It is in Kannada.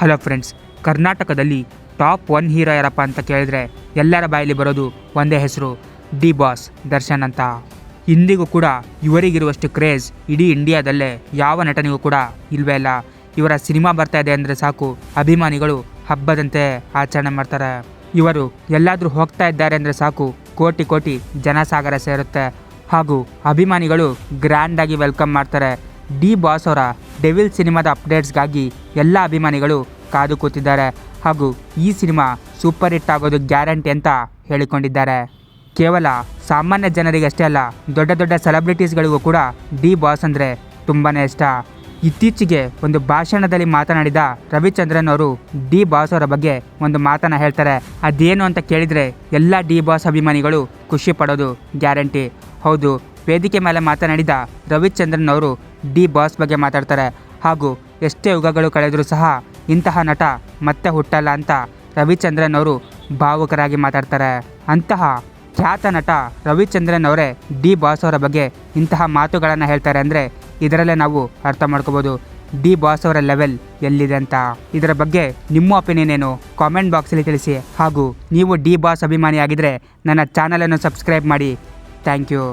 ಹಲೋ ಫ್ರೆಂಡ್ಸ್, ಕರ್ನಾಟಕದಲ್ಲಿ ಟಾಪ್ ಒನ್ ಹೀರೋ ಯಾರಪ್ಪ ಅಂತ ಕೇಳಿದ್ರೆ ಎಲ್ಲರ ಬಾಯಲ್ಲಿ ಬರೋದು ಒಂದೇ ಹೆಸರು ಡಿ ಬಾಸ್, ದರ್ಶನ್ ಅಂತ. ಇಂದಿಗೂ ಕೂಡ ಇವರಿಗಿರುವಷ್ಟು ಕ್ರೇಜ್ ಇಡೀ ಇಂಡಿಯಾದಲ್ಲೇ ಯಾವ ನಟನಿಗೂ ಕೂಡ ಇಲ್ವೇ ಇಲ್ಲ. ಇವರ ಸಿನಿಮಾ ಬರ್ತಾ ಇದೆ ಅಂದರೆ ಸಾಕು, ಅಭಿಮಾನಿಗಳು ಹಬ್ಬದಂತೆ ಆಚರಣೆ ಮಾಡ್ತಾರೆ. ಇವರು ಎಲ್ಲಾದರೂ ಹೋಗ್ತಾ ಇದ್ದಾರೆ ಅಂದರೆ ಸಾಕು, ಕೋಟಿ ಕೋಟಿ ಜನಸಾಗರ ಸೇರುತ್ತೆ. ಹಾಗೂ ಅಭಿಮಾನಿಗಳು ಗ್ರ್ಯಾಂಡಾಗಿ ವೆಲ್ಕಮ್ ಮಾಡ್ತಾರೆ. ಡಿ ಬಾಸ್ ಅವರ ಡೆವಿಲ್ ಸಿನಿಮಾದ ಅಪ್ಡೇಟ್ಸ್ಗಾಗಿ ಎಲ್ಲ ಅಭಿಮಾನಿಗಳು ಕಾದು ಕೂತಿದ್ದಾರೆ ಹಾಗೂ ಈ ಸಿನಿಮಾ ಸೂಪರ್ ಹಿಟ್ ಆಗೋದು ಗ್ಯಾರಂಟಿ ಅಂತ ಹೇಳಿಕೊಂಡಿದ್ದಾರೆ. ಕೇವಲ ಸಾಮಾನ್ಯ ಜನರಿಗಷ್ಟೇ ಅಲ್ಲ, ದೊಡ್ಡ ದೊಡ್ಡ ಸೆಲೆಬ್ರಿಟೀಸ್ಗಳಿಗೂ ಕೂಡ ಡಿ ಬಾಸ್ ಅಂದರೆ ತುಂಬಾ ಇಷ್ಟ. ಇತ್ತೀಚೆಗೆ ಒಂದು ಭಾಷಣದಲ್ಲಿ ಮಾತನಾಡಿದ ರವಿಚಂದ್ರನ್ ಅವರು ಡಿ ಬಾಸ್ ಅವರ ಬಗ್ಗೆ ಒಂದು ಮಾತನ್ನು ಹೇಳ್ತಾರೆ. ಅದೇನು ಅಂತ ಕೇಳಿದರೆ ಎಲ್ಲ ಡಿ ಬಾಸ್ ಅಭಿಮಾನಿಗಳು ಖುಷಿ ಪಡೋದು ಗ್ಯಾರಂಟಿ. ಹೌದು ವೇದಿಕೆ ಮೇಲೆ ಮಾತನಾಡಿದ ರವಿಚಂದ್ರನ್ ಅವರು ಡಿ ಬಾಸ್ ಬಗ್ಗೆ ಮಾತಾಡ್ತಾರೆ. ಹಾಗೂ ಎಷ್ಟೇ ಯುಗಗಳು ಕಳೆದರೂ ಸಹ ಇಂತಹ ನಟ ಮತ್ತೆ ಹುಟ್ಟಲ್ಲ ಅಂತ ರವಿಚಂದ್ರನ್ ಅವರು ಭಾವುಕರಾಗಿ ಮಾತಾಡ್ತಾರೆ. ಅಂತಹ ಖ್ಯಾತ ನಟ ರವಿಚಂದ್ರನ್ ಅವರೇ ಡಿ ಬಾಸ್ ಅವರ ಬಗ್ಗೆ ಇಂತಹ ಮಾತುಗಳನ್ನು ಹೇಳ್ತಾರೆ ಅಂದರೆ ಇದರಲ್ಲೇ ನಾವು ಅರ್ಥ ಮಾಡ್ಕೋಬೋದು. ಡಿ ಬಾಸ್ ಅವರ ಲೆವೆಲ್ ಎಲ್ಲಿದೆ ಅಂತ. ಇದರ ಬಗ್ಗೆ ನಿಮ್ಮ ಒಪಿನಿಯನ್ ಏನು? ಕಾಮೆಂಟ್ ಬಾಕ್ಸಲ್ಲಿ ತಿಳಿಸಿ. ಹಾಗೂ ನೀವು ಡಿ ಬಾಸ್ ಅಭಿಮಾನಿಯಾಗಿದ್ದರೆ ನನ್ನ ಚಾನಲನ್ನು ಸಬ್ಸ್ಕ್ರೈಬ್ ಮಾಡಿ. Thank you.